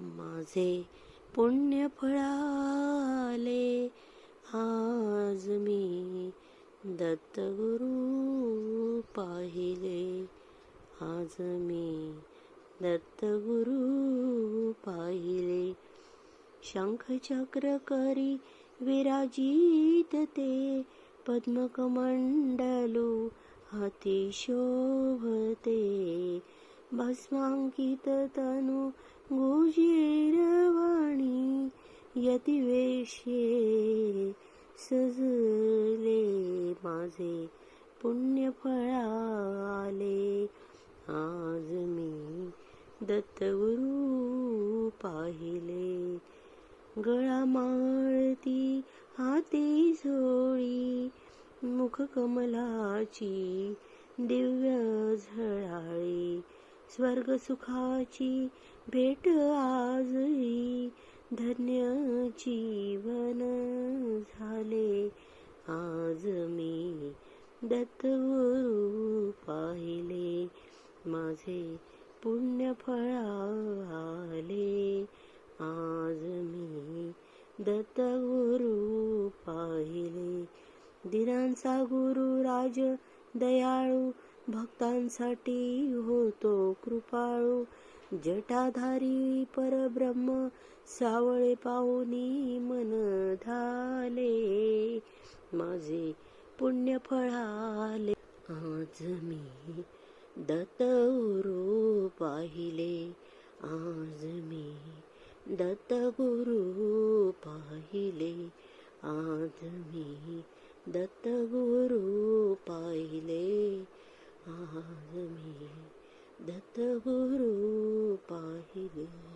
माझे पुण्य फळाले आज मी दत्तगुरु पाहिले. आज मी दत्तगुरु पाहिले. शंखचक्र करी विराजित ते पद्मकमंडलू हाती शोभते भस्मांकित तनु गुजीरवाणी दिवेशे सजले माझे पुण्य फळाले. आज मी दत्तगुरु पाहिले. गळा माळती हाती झोळी मुख कमलाची दिव्य झळाळी. स्वर्ग सुखाची भेट आजही धन्य जीवन झाले. आज मी दत्तगुरु पाहिले. माझे पुण्य फळाले आज मी दत्तगुरु पाहिले. दिनांचा गुरु राज दयाळू भक्तांसाठी होतो कृपाळू. जटाधारी परब्रह्म सावळे पाहुनी मन धाले. माझे पुण्य फळाले. आज मी दत्तगुरु पाहिले. आज मी दत्तगुरु पाहिले. आज मी दत्तगुरु पाहिले आज मी दत्तगुरु पाहिले